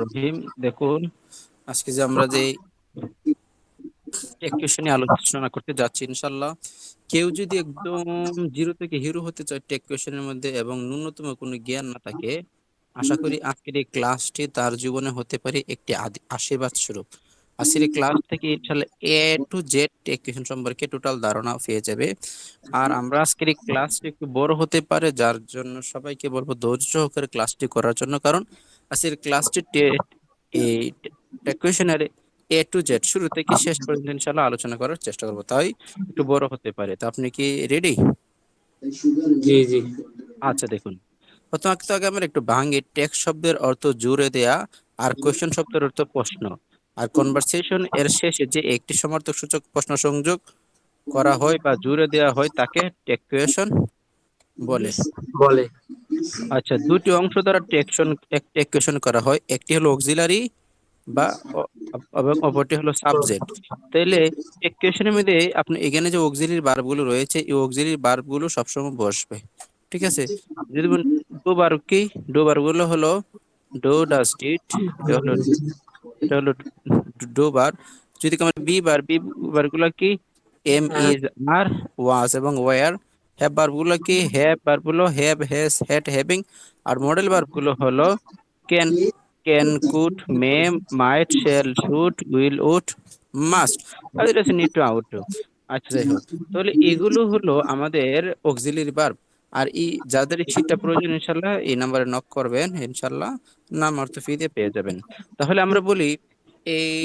রহিম দেখুন, আজকে যে আমরা যে নিয়ে আলোচনা করতে যাচ্ছি ইনশাল্লাহ কেউ যদি একদম জিরো থেকে হিরো হতে চায় টেক কোয়েশনের মধ্যে এবং ন্যূনতম কোনো জ্ঞান না থাকে, আশা করি আজকের এই ক্লাসটি তার জীবনে হতে পারে একটি আশীর্বাদ স্বরূপ আজকের ক্লাস থেকে ইনশাল্লাহ A to Z tag question সম্পর্কে টোটাল ধারণা পেয়ে যাবে। আর আমরা আজকের এই ক্লাসটি একটু বড় হতে পারে যার জন্য সবাইকে বলব ধৈর্য সহকারে ক্লাসটি করার জন্য। কারণ আজকের ক্লাসটি এই টেক এ টু জেড শুরু থেকে শেষ পর্যন্ত ইনশাল্লাহ আলোচনা করার চেষ্টা করব। তাই একটু বড় হতে পারে। তো আপনি কি রেডি জি জি। আচ্ছা দেখুন। প্রথম তো আগে আমরা একটু ভাঙি টেক শব্দের অর্থ জুড়ে দেয়া আর কোয়েশ্চেন শব্দের অর্থ প্রশ্ন। আর কনভারসেশন এর শেষে যে একটি সমর্থক সূচক প্রশ্ন সংযোগ করা হয় বা জুড়ে দেওয়া হয় তাকে টেক কোয়েশন বলে। বলে। আচ্ছা দুটি অংশ দ্বারা টেকশন টেক কোয়েশন করা হয় একটি হলো অক্সিলারি বা এবং অপরটি হলো সাবজেক্ট তাইলে টেক কোয়েশনের মধ্যে আপনি এখানে যে অক্সিলারি ভার্বগুলো রয়েছে এই অক্সিলারি ভার্বগুলো সবসময় বসবে। ঠিক আছে? যদি বলেন ডো ভার্ব কি? ডো ভার্বগুলো হলো ডো ডাস্ট ইট হলো এটা হলো ডো বার। যদি আমরা বি বার বি বারগুলো কি এম ইজ আর ওয়াজ এবং ওয়ার। হ্যাভ বারগুলো কি হ্যাভ বারগুলো হ্যাভ হ্যাজ হ্যাড হ্যাভিং। আর মডেল বারগুলো হলো can can could may might shall should will would must. আর এটা নিড টু আউট। টু আচ্ছা তাহলে এগুলো হলো আমাদের অক্সিলারি ভার্ব আর এই যাদের এই শীটটা প্রয়োজন ইনশাল্লাহ এই নাম্বারে নক করবেন, ইনশাল্লাহ নাম অর্থ ফি দিয়ে পেয়ে যাবেন। তাহলে আমরা বলি এই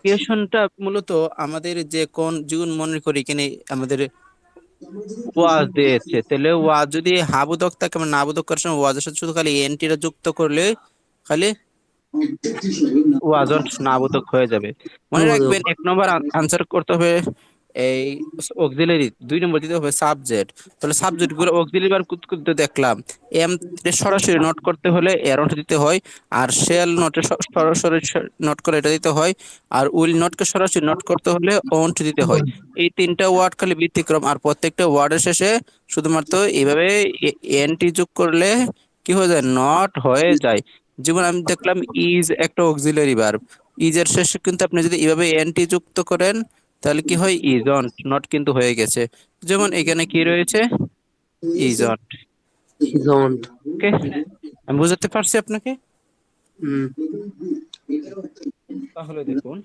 ক্রিয়েশনটা মূলত আমাদের যে কোন জীবন মনে করি এখানে আমাদের ওয়াজ দিয়েছে। তাহলে ওয়াজ যদি হাবুদক থাকে মানে নাবুদক করার সময় ওয়াজের সাথে শুধু খালি এনটিটা যুক্ত করলে খালি ওয়াজন নাবুদক হয়ে যাবে। মনে রাখবেন, এক নম্বর আনসার করতে হবে এই অক্সিলারি দুই নম্বর দিতে হবে সাবজেক্ট তাহলে সাবজেক্টগুলো অক্সিলারি বার করতে দেখলাম। এম সরাসরি নোট করতে হলে এরন্ট দিতে হয়, আর শেল নোটে সরাসরি নোট করে এটা দিতে হয়, আর উইল নোটকে সরাসরি নোট করতে হলে ওন্ট দিতে হয়। এই তিনটা ওয়ার্ড খালি ব্যতিক্রম, আর প্রত্যেকটা ওয়ার্ডের শেষে শুধুমাত্র এইভাবে এনটি যোগ করলে কি হয়ে যায়? নট হয়ে যায়। যেমন আমি দেখলাম ইজ একটা অক্সিলারি ভার্ব ইজ এর শেষে কিন্তু আপনি যদি এইভাবে এনটি যুক্ত করেন তাহলে কি হয়? ইজন্ট নট কিন্তু হয়ে গেছে। যেমন এখানে কি রয়েছে? ইজন্ট ডোন্ট ওকে আমি বুঝাতে পারছি আপনাকে? হুম। তাহলে দেখুন।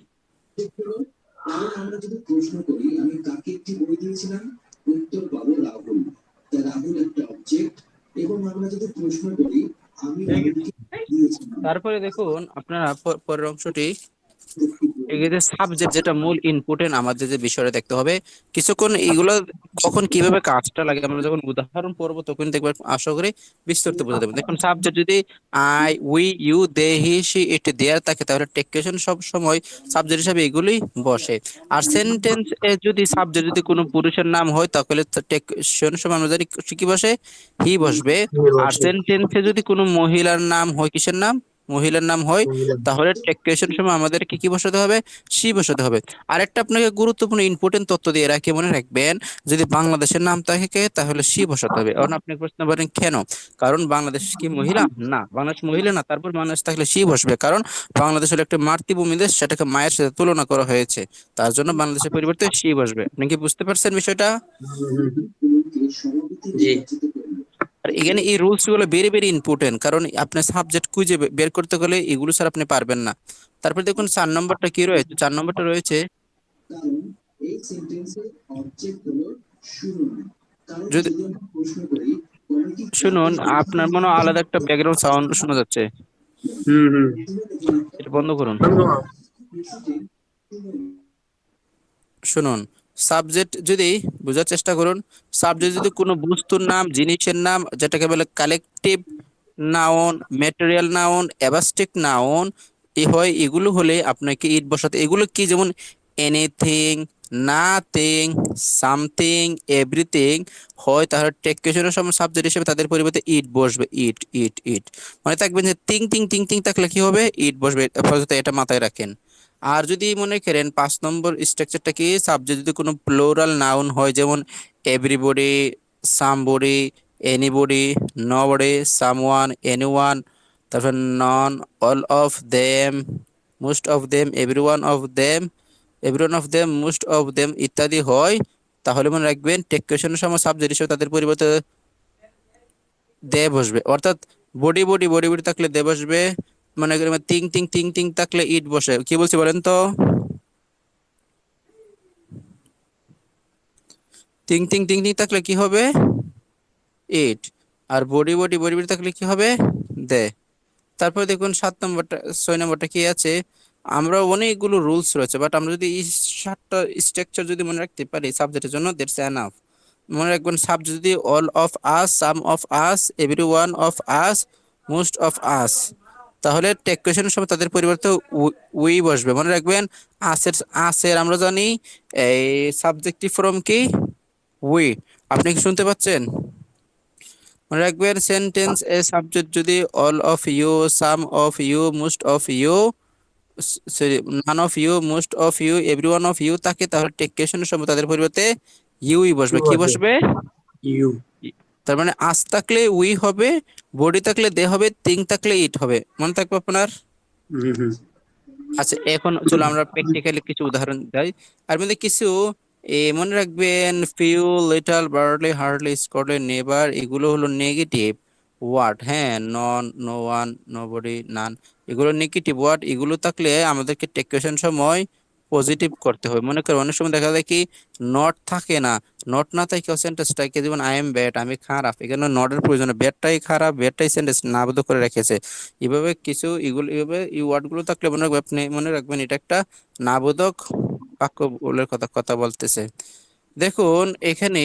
আমরা যদি প্রশ্ন করি আমি কাকে একটি বই দিয়েছিলাম উত্তর পাবো রাহুল তা রাহুল একটা অবজেক্ট এবং আমরা যদি প্রশ্ন করি আমি তারপরে দেখুন আপনারা পরের অংশটি এক্ষেত্রে সাবজেক্ট যেটা মূল ইনপুটেন্ট আমাদের যে বিষয়টা দেখতে হবে কিছুক্ষণ এগুলো কখন কীভাবে কাজটা লাগে আমরা যখন উদাহরণ পড়ব তখন দেখবে আশা করি বিস্তারিত বোঝা যাবে দেখুন সাবজেক্ট যদি I we you they he she it there থাকে তাহলে সব সময় সাবজেক্ট হিসাবে এগুলোই বসে। আর সেন্টেন্স এ যদি সাবজেক্ট যদি কোনো পুরুষের নাম হয় তাহলে সময় আমরা জানি কি বসে? হি বসবে। আর সেন্টেন্সে যদি কোনো মহিলার নাম হয় কিসের নাম? মহিলার নাম হয় তাহলে টেক্সটের সময় আমাদের কি কি বসাতে হবে? সি বসাতে হবে। আরেকটা আপনাকে গুরুত্বপূর্ণ ইম্পর্টেন্ট তথ্য দিয়ে রাখি মনে রাখবেন যদি বাংলাদেশের নাম থাকে তাহলে সি বসাতে হবে। কারণ আপনি প্রশ্ন করেন কেন? কারণ বাংলাদেশ কি মহিলা? না বাংলাদেশ মহিলা না তারপর বাংলাদেশ থাকলে সি বসবে। কারণ বাংলাদেশ হলো একটা মাতৃভূমি দেশ সেটাকে মায়ের সাথে তুলনা করা হয়েছে। তার জন্য বাংলাদেশের পরিবর্তে সি বসবে। আপনি কি বুঝতে পারছেন বিষয়টা? জি। এখানে এই রুলসগুলো ভেরি ভেরি ইম্পর্টেন্ট কারণ আপনার সাবজেক্ট খুঁজে বের করতে গেলে এগুলো স্যার আপনি পারবেন না। তারপর দেখুন চার নম্বরটা কি রয়েছে? চার নম্বরটা রয়েছে এই সেন্টেন্সের অবজেক্ট হলো শুনুন যদি- যদি প্রশ্ন করি শুনুন আপনার মনে হয় আলাদা একটা ব্যাকগ্রাউন্ড সাউন্ড শোনা যাচ্ছে। হুম হুম। এটা বন্ধ করুন। শুনুন সাবজেক্ট যদি, বোঝার চেষ্টা করুন, সাবজেক্ট যদি কোনো বস্তুর নাম, জিনিসের নাম, যেটাকে বলে collective noun material noun abstract noun এ হয়, এগুলো হলে আপনাকে ইট বসাতে, এগুলো কি যেমন এনিথিং নাথিং সামথিং এভরিথিং হয়, তাহলে টেকেশনের সময় সাবজেক্ট হিসেবে তাদের পরিবর্তে ইট বসবে, ইট ইট ইট। মানে থাকবেন যে তিং তিং তিং তিং থাকলে কি হবে? ইট বসবে এটা মাথায় রাখেন। আর যদি মনে করেন পাঁচ নম্বর স্ট্রাকচারটা কি? সাবজেক্ট যদি কোনো প্লোরাল নাউন হয়, যেমন everybody somebody anybody nobody someone anyone তারপর none all of them most of them every one of them every of them most of them ইত্যাদি হয়, তাহলে মনে রাখবেন টেক কোয়েশনের সময় সাবজেক্ট হিসেবে তাদের পরিবর্তে দে বসবে। অর্থাৎ বডি বডি বডি বডি থাকলে দে বসবে মানে তিং তিং তিং তিং থাকলে ইট বসে। কি বলছি বলেন তো? তিং তিং তিং তিং থাকলে কি হবে? ইট। আর বডি বডি বডি বডি থাকলে কি হবে? দে। তারপর দেখুন সাত নম্বরটা, ছয় নম্বরটা কি আছে? আমরা অনেকগুলো রুলস রয়েছে, বাট আমরা যদি সাতটা স্ট্রাকচার যদি মনে রাখতে পারি সাবজেক্টের জন্য, দ্যাটস এনাফ। মনে রাখবেন সাবজেক্ট যদি all of us, some of us every one of us, most of us. তাহলে টেক কোয়েশনের সময় তাদের পরিবর্তে উই বসবে। মনে রাখবেন আসের আসের আমরা জানি এই সাবজেক্টিভ ফর্ম কি? উই আপনি কি শুনতে পাচ্ছেন? মনে রাখবেন সেন্টেন্স এ সাবজেক্ট যদি all of you some of you most of you sorry none of you most of you every one of you থাকে তাহলে টেক কোয়েশনের সময় তাদের পরিবর্তে ইউই বসবে। কি বসবে। ইউ তার মানে আস থাকলে উই হবে বডি থাকলে দে হবে তিং থাকলে ইট হবে। মনে থাকবে আপনার? আচ্ছা এখন চলো আমরা প্র্যাকটিক্যালি কিছু উদাহরণ দেই। আর মধ্যে কিছু এ মনে রাখবেন few little barely hardly scarcely never এগুলো হলো নেগেটিভ ওয়ার্ড হ্যাঁ none no one nobody none এগুলো নেগেটিভ ওয়ার্ড এগুলো থাকলে আমাদেরকে টেকুয়েশন সময় পজিটিভ করতে হবে। মনে করো অনেক সময় দেখা যায় কি নট থাকে না নট না থাকে সেন্টেন্সটাকে যেমন আই এম ব্যাড আমি খারাপ। এখানে নটের প্রয়োজন ব্যাডটাই খারাপ ব্যাডটাই সেন্টেন্স নাবদ্ধ করে রেখেছে। এভাবে কিছু এগুলো, এভাবে এই ওয়ার্ডগুলো থাকলে মনে রাখবেন, আপনি মনে রাখবেন এটা একটা নাবোধক বাক্য বলে কথা কথা বলতেছে। দেখুন, এখানে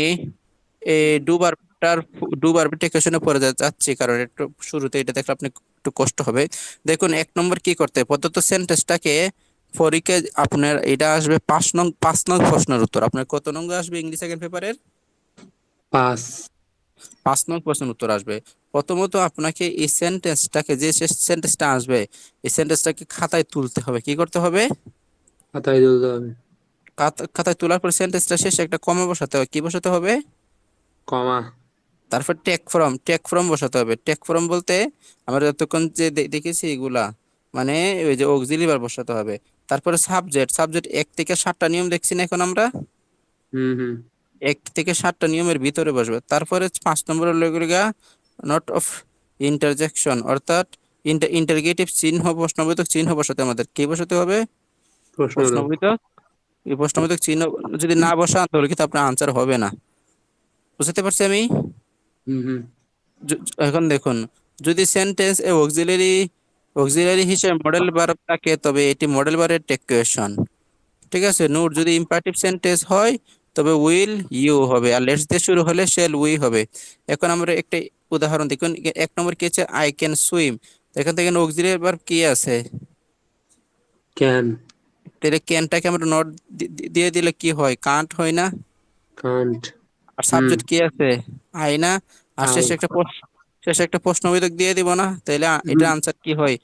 এই ডুবারটার ডুবার টেকেশনে পড়ে যাচ্ছে, কারণ একটু শুরুতে এটা দেখলে আপনি একটু কষ্ট হবে। দেখুন, এক নম্বর কি করতে প্রদত্ত সেন্টেন্সটাকে পরীক্ষায় আপনার এটা আসবে পাঁচ নং পাঁচ নং প্রশ্নের উত্তর। আপনার কত নং আসবে ইংলিশ সেকেন্ড পেপারের পাস পাঁচ। নং প্রশ্নের উত্তর আসবে। প্রথমত আপনাকে এই সেন্টেন্সটাকে যে সেন্টেন্সটা আসবে এই সেন্টেন্সটাকে খাতায় তুলতে হবে। কি করতে হবে? খাতায় তুলতে হবে। খাতা- খাতায় তোলার পর সেন্টেন্সটা শেষে একটা কমা বসাতে হবে। কি বসাতে হবে? কমা। তারপর টেক ফর্ম টেক ফর্ম বসাতে হবে। টেক ফর্ম বলতে আমরা যতক্ষণ যে দেখেছি এগুলা মানে ওই যে অক্সিলি বার বসাতে হবে। তারপরে সাবজেক্ট সাবজেক্ট এক থেকে সাতটা নিয়ম দেখছি না এখন আমরা। হুম হুম। এক থেকে সাতটা নিয়মের ভিতরে বসবে। তারপরে পাঁচ নম্বরের লগা নট অফ ইন্টারজেকশন অর্থাৎ ইন্টারগেটিভ চিহ্ন প্রশ্নবোধক চিহ্ন বসাতে আমাদের। কি বসাতে হবে। প্রশ্নবোধক। এই প্রশ্নবোধক চিহ্ন যদি না বসান তাহলে কিন্তু আপনার আনসার হবে না। বুঝতে পারছি আমি? এখন দেখুন যদি সেন্টেন্স এ অক্সিলারি অক্সিলারি হিসেবে মডেল ভার্ব থাকে তবে এটি মডেল ভার্বের টেকুয়েশন। ঠিক আছে নোট যদি ইম্পারেটিভ সেন্টেন্স হয় তবে উইল ইউ হবে। আর লেটস দিয়ে শুরু হলে শেল উই হবে। এখন আমরা একটা উদাহরণ দেখুন এক নম্বর কি আছে? আই ক্যান সুইম এখান থেকে অক্সিলারি ভার্ব কি আছে? ক্যান তাহলে ক্যানটাকে আমরা নট দিয়ে দিলে কি হয়? কান্ট হয় না? কান্ট আর সাবজেক্ট কি আছে? আই না? আর. শেষে একটা শেষে একটা প্রশ্নবোধক দিয়ে দিব না? তাহলে এটা আনসার কি হয়?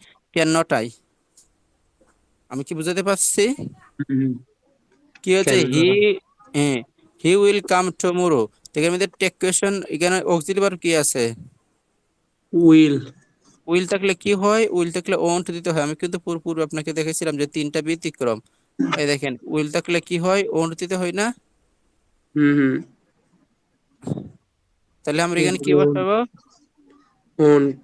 নট আমি কি বুঝাতে পারছি? কি হচ্ছে হি হি উইল কাম টুমরো এখানে মধ্যে টেক কোয়েশন এখানে অক্সিলারি ভার্ব কি আছে? উইল উইল থাকলে কি হয়? উইল থাকলে ওন্ট দিতে হয়। আমি কিন্তু পুরো পূর্বে আপনাকে দেখেছিলাম যে তিনটা ব্যতিক্রম। এই দেখেন উইল থাকলে কি হয়? ওন্ট দিতে হয় না? হুম হুম। তাহলে আমরা এখানে কি. বসাবো ওন্ট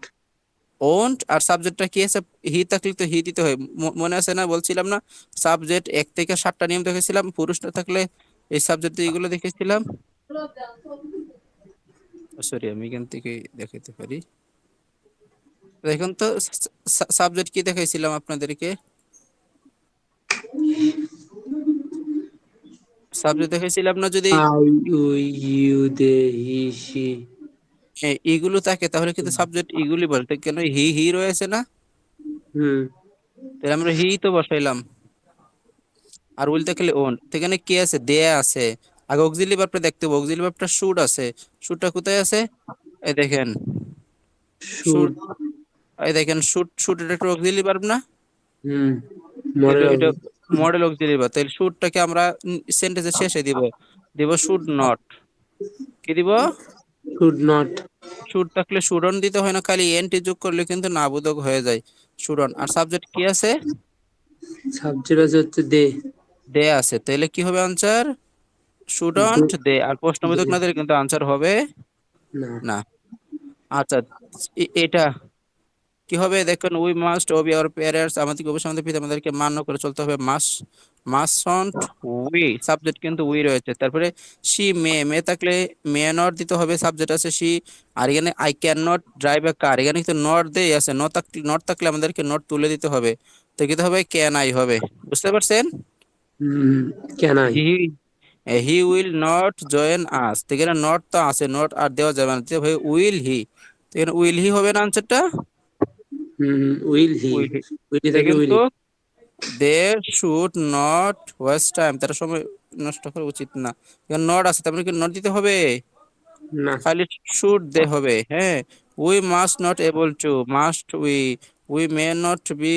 ওন্ট আর সাবজেক্টটা কি আছে? হি থাকলে তো হি দিতে হয়। মনে আছে না? বলছিলাম না। সাবজেক্ট এক থেকে সাতটা নিয়ম দেখেছিলাম। পুরুষটা থাকলে এই সাবজেক্ট এগুলো দেখেছিলাম। সরি আমি এখান থেকে দেখাতে পারি। দেখুন তো সাবজেক্ট কি দেখাইছিলাম আপনাদেরকে? সাবজেক্ট দেখাইছিলাম না যদি ইউ দে হি সি এগুলো থাকে তাহলে কিন্তু সাবজেক্ট এগুলি বলতে কেন হি হি রয়েছে না? হুম। তাহলে আমরা হি তো বসাইলাম। আর উইল থাকলে ওন সেখানে কি আছে? দেয়া আছে। আগে অক্সিলি ভার্বটা দেখতে হবে অক্সিলি ভার্বটা শুড আছে। শুডটা কোথায় আছে? এই দেখেন। শুড এই দেখেন শুড শুড এটা একটা অক্সিলি ভার্ব না? হুম মডেল অক্সিলি ভার্ব তাহলে শুডটাকে আমরা সেন্টেন্সের শেষে দিব। দিব শুড নট কি দিব? শুড নট শুড থাকলে শুডন দিতে হয় না খালি এনটি যোগ করলে কিন্তু নাবোধক হয়ে যায় শুডন আর সাবজেক্ট কি আছে? সাবজেক্ট আছে হচ্ছে দে। দে আছে তাহলে কি হবে আনসার শুডন্ট দে। আর প্রশ্নবোধক না দিলে কিন্তু আনসার হবে না। না। আচ্ছা এটা কি হবে দেখুন we must obey our parents আমাদেরকে অবশ্যই আমাদের পিতামাতাদেরকে মান্য করে চলতে হবে। মাস মাসন্ট উই সাবজেক্ট কিন্তু উই রয়েছে। তারপরে সি মে মে থাকলে মে নট দিতে হবে সাবজেক্ট আছে সি আর এখানে I can not drive a car এখানে কিন্তু নট দেই আছে নট থাকলে নট থাকলে আমাদেরকে নট তুলে দিতে হবে। তো কি হবে? ক্যান আই হবে। বুঝতে পারছেন? হুম কেন he he will not join us তো এখানে নট তো আছে নট আর দেওয়া যাবে না। উইল হি তো এখানে উইল হি হবে না আনসারটা will he will will they should not waste time তারা সময় নষ্ট করা উচিত না। এখানে নট আছে তারপরে কি নট দিতে হবে? না। খালি শুড দে হবে হ্যাঁ? We must not able to must we we may not be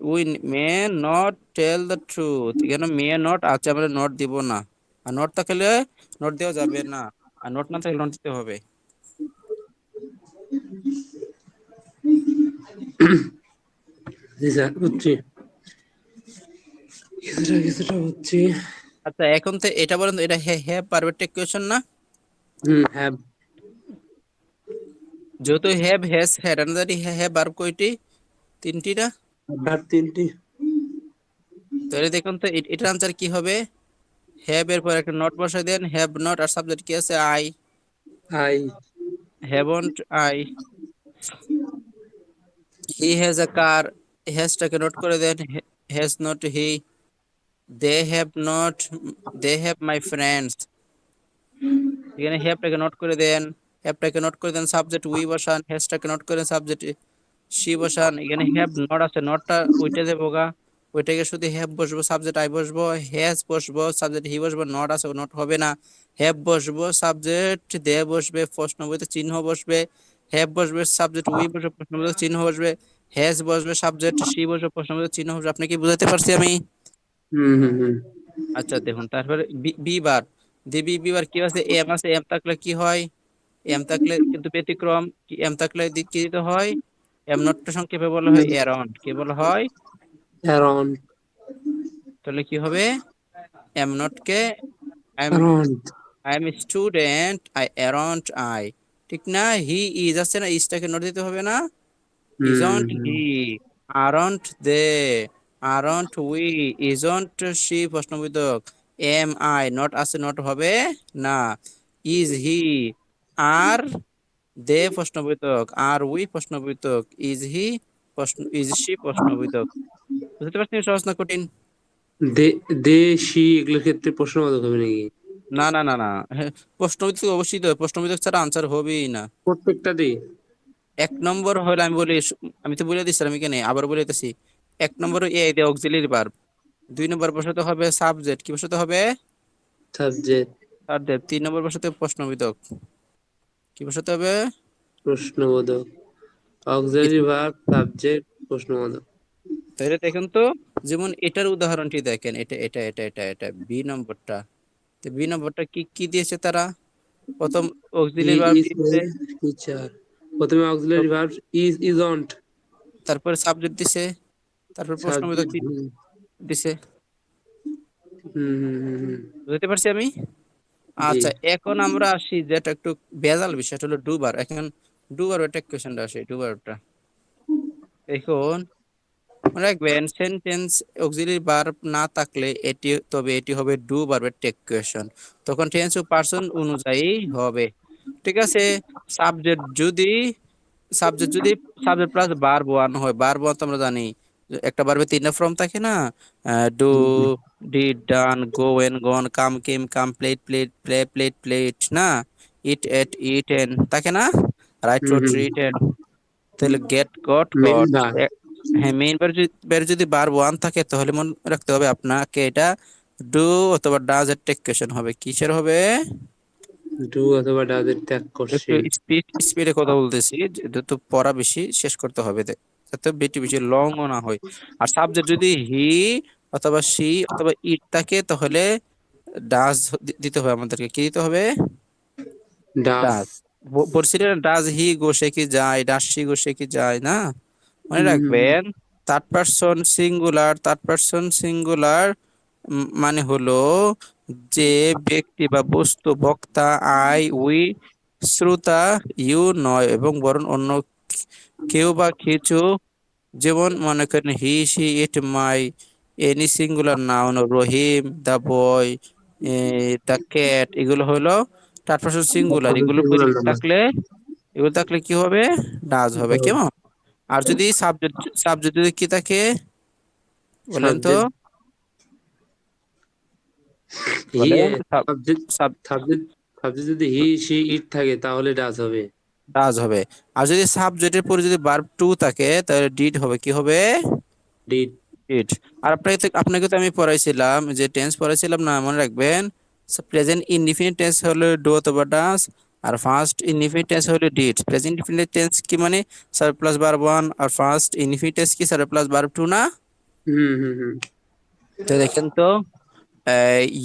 we may not tell the truth. এখানে মে নট আছে আমরা নট দিব না। আর নট থাকলে নট দেওয়া যাবে না। আর নট না থাকলে নট দিতে হবে। জি স্যার বুঝছি। কিছুটা কিছুটা বুঝছি। আচ্ছা এখন তো এটা বলেন এটা হ্যাভ পারফেক্ট কোয়েশ্চন না? হুম হ্যাভ যেহেতু হ্যাভ হ্যাজ হ্যাড আনাদারি হ্যাভ আর কয়টি? তিনটি না ভার্ব তিনটি। তাহলে দেখুন তো এ- এটার আনসার কি হবে? হ্যাভ এর পর একটা নট বসাই দেন। হ্যাভ নট আর সাবজেক্ট কি আছে? I I haven't I he has a car হ্যাজটাকে note করে দেন has not he they have not they have my friends এখানে হ্যাভটাকে নোট করে দেন হ্যাভটাকে নোট করে দেন সাবজেক্ট উই বসান হ্যাজটাকে নোট করে সাবজেক্ট সি বসান। এখানে হ্যাভ নট আছে নটটা ওইটা দেবো গা ওইটাকে শুধু হ্যাভ বসবো সাবজেক্ট আই বসবো হ্যাজ বসবো সাবজেক্ট হি বসবো নট আছে নট হবে না। হ্যাভ বসবো সাবজেক্ট দে বসবে প্রশ্নবোধক চিহ্ন বসবে। হ্যাভ বসবে সাবজেক্ট উই বসবে প্রশ্নবোধক চিহ্ন বসবে। হ্যাজ বসবে সাবজেক্ট সি বসবে প্রশ্নবোধক চিহ্ন বসবে আপনি কি বুঝাতে পারছি আমি? হুম হুম হুম। আচ্ছা দেখুন তারপরে বি- বার দি বি বার কি আছে? এম আছে এম থাকলে কি হয়? এম থাকলে কিন্তু ব্যতিক্রম কি এম থাকলে কি দিতে হয়? এম নটটা সংক্ষেপে বলা হয় অ্যারাউন্ড কি বলা হয়? অ্যারাউন্ড তাহলে কি হবে? Am not K I am I am student I aren't I. ঠিক না? হি ইজ আছে না ইজটাকে নোট দিতে হবে না? Isn't he? Aren't they? Aren't we? Isn't she? প্রশ্নবোধক am I? Not আছে not হবে? না। Is he? Are they? প্রশ্নবোধক are we? প্রশ্নবোধক is he? প্রশ্ন is she? প্রশ্নবোধক বুঝতে পারছেন সহজ না কঠিন? দে দে সি এগুলোর ক্ষেত্রে প্রশ্নবোধক হবে নাকি? না না না না। প্রশ্নবোধক অবশ্যই তো। প্রশ্নবোধক ছাড়া আনসার হবেই না। প্রত্যেকটা দে। এক নম্বর হলো আমি বলি আমি তো বলে দিচ্ছিলাম এখানে আবার বলে দিতেছি। এক নম্বর এ দিয়ে অক্সিলারি ভার্ব দুই নম্বর বসাতে হবে সাবজেক্ট কি বসাতে হবে? সাবজেক্ট সাবজেক্ট তিন নম্বর বসাতে হবে প্রশ্নবোধক। কি বসাতে হবে? প্রশ্নবোধক। অক্সিলারি ভার্ব সাবজেক্ট প্রশ্নবোধক। তাহলে দেখেন তো যেমন এটার উদাহরণটি দেখেন এটা এটা এটা এটা এটা বি নম্বরটা। তো বি নম্বরটা কি কি দিয়েছে তারা? প্রথম অক্সিলারি ভার্ব দিয়েছে। টিচার প্রথমে অক্সিলারি ভার্ব ইজ ইজন্ট তারপরে সাবজেক্ট দিছে তারপর প্রশ্নবোধক দিছে হুম। বুঝতে পারছি আমি? আচ্ছা এখন আমরা আসি যেটা একটু বেজাল বিষয় হলো ডুবার এখন ডুবার ওটা কোয়েশনটা আসে ডুবারটা এখন রাখবেন সেন্টেন্স অক্সিলারি ভার্ব না থাকলে এটি তবে এটি হবে ডু ভার্বের টেক কোয়েশন তখন টেন্স ও পার্সন অনুযায়ী হবে। ঠিক আছে? সাবজেক্ট যদি সাবজেক্ট যদি সাবজেক্ট প্লাস ভার্ব ওয়ান হয় ভার্ব ওয়ান তো আমরা জানি একটা ভার্বে তিনটা ফর্ম থাকে না? Do did done go went gone come came come played played play played played না? ইট এট ইট এন থাকে না? রাইট রোড হুম। রিটেন তাহলে গেট গট গট হ্যাঁ মেইন যদি বার যদি ভার্ব ওয়ান থাকে তাহলে মনে রাখতে হবে আপনাকে এটা ডু অথবা ডাজ এর টেক হবে। কিসের হবে? ডু অথবা ডাজ এর ত্যাগ করছে। স্পিড স্পিডে কথা বলতেছি যেহেতু পড়া বেশি শেষ করতে হবে যাতে বেশি বেশি লং না হয়। আর সাবজেক্ট যদি হি অথবা সি অথবা ইট থাকে তাহলে ডাজ দিতে হবে আমাদেরকে। কি দিতে হবে? ডাজ পড়ছিলেন ডাজ হি গো সে কি যায় ডাজ সি গো সে কি যায় না? মনে রাখবেন third person singular third person singular মানে হলো যে ব্যক্তি বা বস্তু বক্তা আই উই শ্রোতা ইউ নয় এবং বরং অন্য কেউ বা কিছু যেমন মনে করেন he she it my any singular noun Rahim the boy the cat এগুলো হলো থার্ড পারসন সিঙ্গুলার এগুলো। থাকলে এগুলো থাকলে কি হবে? ডাজ হবে কেমন? আর যদি সাবজেক্ট সাবজেক্ট যদি কি থাকে? বলেন তো। হি সাবজেক্ট সাব সাবজেক্ট যদি হি সি ইট থাকে তাহলে ডাস হবে। ডাজ হবে। আর যদি সাবজেক্টের পরে যদি ভার্ব টু থাকে তাহলে ডিড হবে। কি হবে? ডিড ডিড আর আপনাকে আপনাকে তো আমি পড়াইছিলাম যে টেন্স পড়াইছিলাম না মনে রাখবেন? প্রেজেন্ট ইনডিফিনিট টেন্স হলো ডু অথবা ডাজ আর ফার্স্ট ইনডিফিনিট টেন্স হলো ডিড প্রেজেন্ট ইনডিফিনিট টেন্স কি মানে? সার প্লাস ভার্ব ওয়ান আর ফার্স্ট ইনডিফিনিট টেন্স কি? সার প্লাস ভার্ব টু না? হুম হুম হুম। তো দেখেন তো।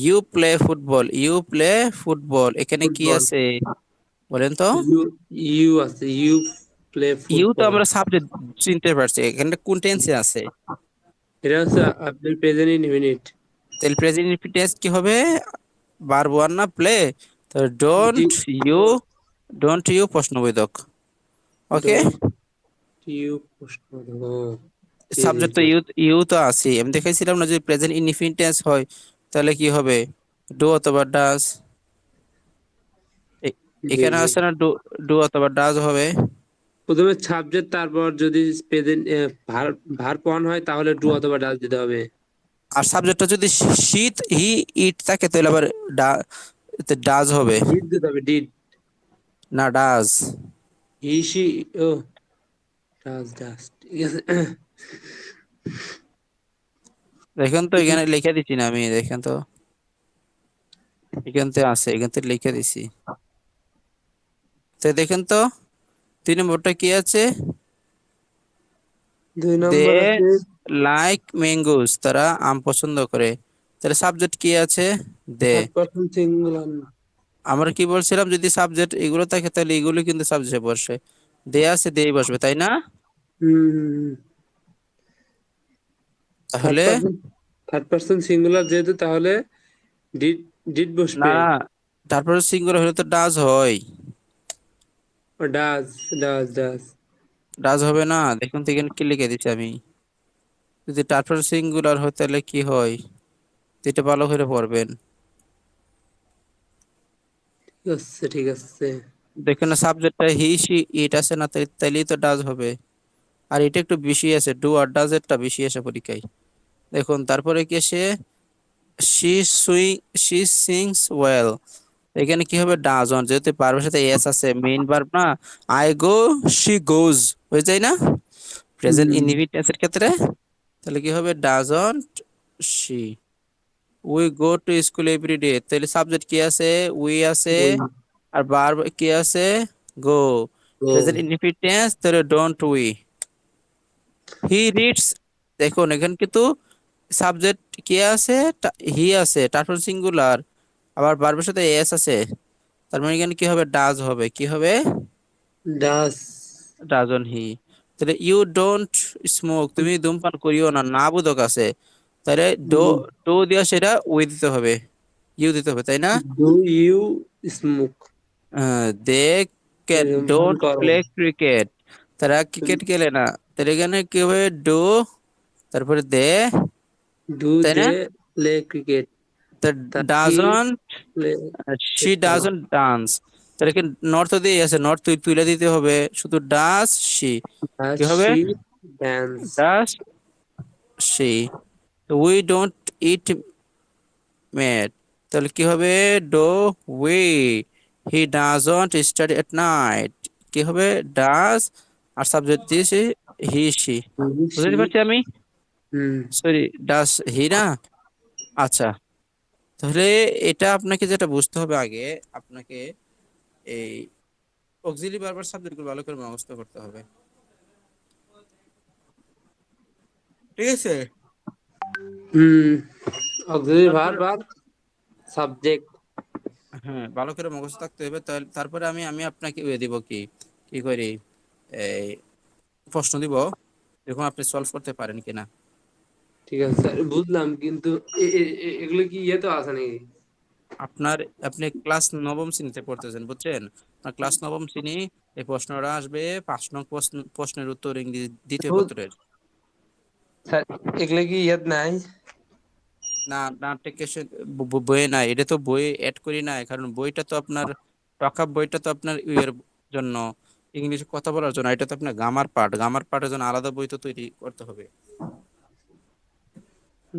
You play football you play football এখানে কি আছে? বলেন তো। ইউ আছে ইউ প্লে ইউ তো আমরা সাবজেক্ট চিনতে পারছি। এখানে কোন টেন্সে আছে? এটা হচ্ছে আপনার প্রেজেন্ট ইনফিনিট তাহলে প্রেজেন্ট টেন্স কি হবে? ভার্ব ওয়ান না প্লে তো ডোন্ট ইউ ডোন্ট ইউ প্রশ্নবোধক। ওকে ইউ প্রশ্ন ও, জি, সাবজেক্ট তো ইউ ইউ তো আছে আমি দেখাইছিলাম না যদি প্রেজেন্ট ইনডিফিনিট টেন্স হয়। তাহলে কি হবে? ডু অথবা ডাজ এখানে। আছে না ডু ডু অথবা ডাজ হবে। প্রথমে সাবজেক্ট তারপর যদি প্রেজেন্ট ভার পন হয় তাহলে ডু অথবা ডাস দিতে হবে। আর সাবজেক্টটা যদি শীত হি ইট থাকে তাহলে আবার ডাজ হবে। ডিড দিতে হবে ডিড না ডাজ হি সি ও ডাস ডাস ঠিক আছে। দেখেন তো এখানে লিখে দিচ্ছি না আমি দেখেন তো এখান থেকে আছে এখান থেকে লিখে দিছি তো দেখেন তো তিন নম্বরটা কি আছে দুই নম্বর আছে লাইক ম্যাঙ্গোস তারা আম পছন্দ করে তাহলে সাবজেক্ট কি আছে দে আমরা কি বলছিলাম যদি সাবজেক্ট এগুলো থাকে তাহলে এগুলো কিন্তু সাবজেক্টে বসে দে আছে দেই বসবে তাই না হুম তাহলে থার্ড পারসন সিঙ্গুলার যেহেতু তাহলে ডিড ডিড বসবে। না তারপরে সিঙ্গুলার হলে তো ডাজ হয়। ডাস ডাস ডাস ডাজ হবে না দেখুন তো এখানে কি লিখে দিচ্ছি আমি। যদি তারপর সিঙ্গুলার হয় তাহলে কি হয়? তো এটা ভালো করে পড়বেন। ঠিক আছে ঠিক আছে। দেখুন না সাবজেক্টটা হি সি ইট আছে না তাইলেই তো ডাজ হবে। আর এটা একটু বেশি আছে ডু আর ডাজ এরটা বেশি আছে পরীক্ষায়। দেখুন তারপরে কি আসে? She swing she sings well. এখানে কি হবে? ডাজন। যেহেতু পারবের সাথে এস আছে মেইন ভার্ব না আই গো শি গোজ। হয়ে যায় না? প্রেজেন্ট হুম। টেন্সের ক্ষেত্রে। তাহলে কি হবে? Doesn't she. We go to school every day তাহলে সাবজেক্ট কি আছে? উই আছে। আর ভার্ব কি আছে? গো প্রেজেন্ট ইনডিফিনিট টেন্স তাহলে ডোন্ট উই হি রিডস দেখুন এখানে কিন্তু সাবজেক্ট কি আছে? হি আছে তারপর সিঙ্গুলার আবার ভার্বের সাথে এস আছে। তার মানে এখানে কি হবে? ডাজ হবে। কি হবে? ডাস ডাজন হি তাহলে ইউ ডোন্ট স্মোক তুমি ধূমপান করিও না না বোধক আছে। তাহলে ডো ডো দিয়া সেটা উই দিতে হবে। ইউ দিতে হবে তাই না? Do you smoke they can don't play cricket তারা ক্রিকেট খেলে না। তাহলে এখানে কি হবে? ডো তারপরে দে। তাহলে কি নর্থ দিয়ে আছে? নর্থ তুই তুলে দিতে হবে। শুধু ডাস শি কি হবে? She dance does she we don't eat meat তাহলে কি হবে? Do we he doesn't study at night কি হবে? ডাস আর সাবজেক্ট দিয়েছি হি শি বুঝতে পারছি আমি? সরি ডাস হি না? আচ্ছা তাহলে এটা আপনাকে যেটা বুঝতে হবে আগে আপনাকে এই অক্সিলি বারবার সাবজেক্টগুলো ভালো করে মুখস্থ করতে হবে। ঠিক আছে? হুম। অক্সিলারি ভার্ব আর সাবজেক্ট হ্যাঁ ভালো করে মুখস্থ থাকতে হবে। তাহলে তারপরে আমি আমি আপনাকে ইয়ে দিব কি কি করি? এই প্রশ্ন দিব দেখুন আপনি সলভ করতে পারেন কিনা। ঠিক আছে স্যার বুঝলাম কিন্তু এগুলো কি ইয়ে তো আছে নাকি? আপনার আপনি ক্লাস নবম শ্রেণীতে পড়তেছেন বুঝছেন? ক্লাস নবম শ্রেণি এই প্রশ্নটা আসবে পাঁচ নং প্রশ্ন প্রশ্নের উত্তর ইংরেজি দ্বিতীয় পত্রের। স্যার এগুলো কি ইয়ে নাই? না না টেকেশন বইয়ে নাই এটা তো বইয়ে অ্যাড করি নাই কারণ বইটা তো আপনার টকআপ বইটা তো আপনার ইয়ের জন্য ইংলিশে কথা বলার জন্য এটা তো আপনার গ্রামার পার্ট গ্রামার পার্টের জন্য আলাদা বই তো তৈরি করতে হবে।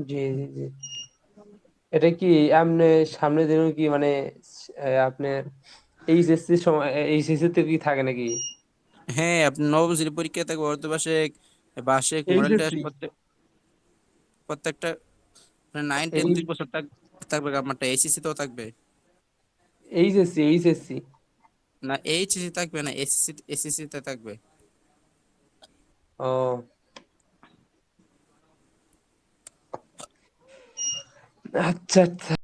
জি জি জি। এটা কি আপনি সামনে দিন কি মানে আপনার এইচএসসি সময় এইচএসসি তে কি থাকে নাকি? হ্যাঁ আপনি নবম শ্রেণি পরীক্ষা থাকবে অর্ধবার্ষিক বার্ষিক মডেল টেস্ট প্রত্যেক প্রত্যেকটা নাইন টেন দুই বছর থাক- থাকবে গ্রামারটা এইচএসসি তেও থাকবে। HSC HSC? না এইচএসসি থাকবে না এসএসসি এসএসসি তে থাকবে। ও আচ্ছা আচ্ছা